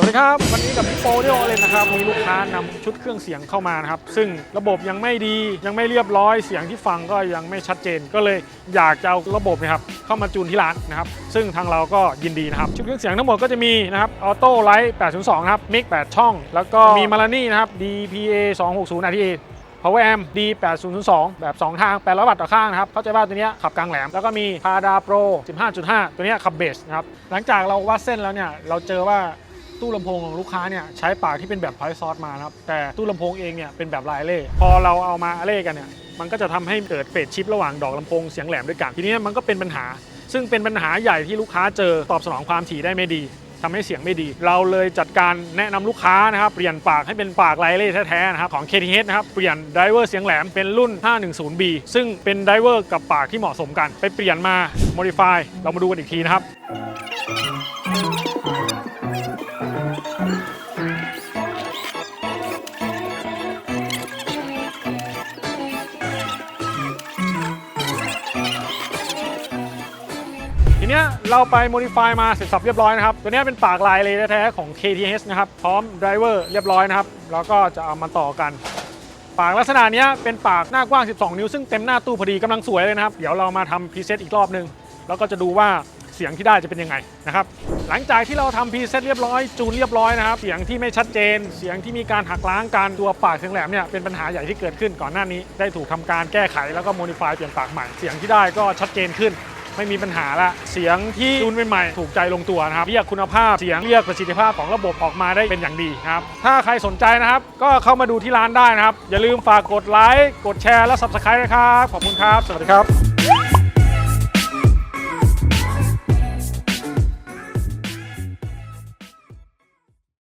สวัสดีครับ วันนี้กับพี่โปเดียวเลยนะครับมีลูกค้านำชุดเครื่องเสียงเข้ามานะครับ ซึ่งระบบยังไม่ดียังไม่เรียบร้อยเสียงที่ฟังก็ยังไม่ชัดเจน ก็เลยอยากจะเอาระบบนะครับเข้ามาจูนที่ร้านนะครับ ซึ่งทางเราก็ยินดีนะครับ ชุดเครื่องเสียงทั้งหมดก็จะมีนะครับออโต้ไลท์802นะครับมิก8ช่อง แล้วก็มีมารานี่นะครับ DPA 260 RTA Power Amp D8002 แบบ 2 ทาง 800 วัตต์ต่อข้างนะครับ เข้าใจว่าตัวนี้ขับกลางแหลม แล้วก็มี Pada Pro 15.5 ตัวนี้ขับเบสนะครับ หลังจากเราวัดเส้นแล้วเนี่ย เราเจอว่า ตู้ลำโพงของลูกค้าเนี่ยใช้ปากที่เป็นแบบพอยซอสมานะครับ แต่ตู้ลำโพงเองเนี่ยเป็นแบบลายเล่ พอเราเอามาเล่กันเนี่ย มันก็จะทำให้เกิดเฟดชิประหว่างดอกลำโพงเสียงแหลมด้วยกัน ทีนี้มันก็เป็นปัญหา ซึ่งเป็นปัญหาใหญ่ที่ลูกค้าเจอตอบสนองความถี่ได้ไม่ดีทำให้เสียงไม่ดี เราเลยจัดการแนะนำลูกค้านะครับเปลี่ยนปากให้เป็นปากไลเล่แท้ๆนะครับของ KTH นะครับเปลี่ยนไดเวอร์เสียงแหลมเป็นรุ่น 510B ซึ่งเป็นไดเวอร์กับปากที่เหมาะสมกัน ไปเปลี่ยนมา modify เรามาดูกันอีกทีนะครับ ทีเนี้ยเราไป modify มาเสร็จสับเรียบร้อยนะครับ ตัวเนี้ยเป็นปากลายเลยแท้ๆของ KTH นะครับ พร้อมไดรเวอร์เรียบร้อยนะครับ แล้วก็จะเอามาต่อกัน ปากลักษณะเนี้ยเป็นปากหน้ากว้าง 12 นิ้ว ซึ่งเต็มหน้าตู้พอดีกำลังสวยเลยนะครับ เดี๋ยวเรามาทำพรีเซตอีกรอบนึง แล้วก็จะดูว่า สียงที่ได้จะเป็นยังไงนะครับหลังจากที่เราทำพรีเซตเรียบร้อยจูนเรียบร้อยนะครับเสียงที่ไม่ชัดเจน เสียงที่มีการหักล้างการตัวปากเสียงแหลมเนี่ยเป็นปัญหาใหญ่ที่เกิดขึ้นก่อนหน้านี้ได้ถูกทำการแก้ไขแล้วก็โมดิฟายเปลี่ยนปากใหม่เสียงที่ได้ก็ชัดเจนขึ้นไม่มีปัญหาละเสียงที่จูนใหม่ๆถูกใจลงตัวนะครับเรียกคุณภาพเสียงเรียกประสิทธิภาพของระบบออกมาได้เป็นอย่างดีครับถ้าใครสนใจนะครับ ก็เข้ามาดูที่ร้านได้นะครับ อย่าลืมฝากกดไลค์กดแชร์และ subscribe นะครับขอบคุณครับ สวัสดีครับ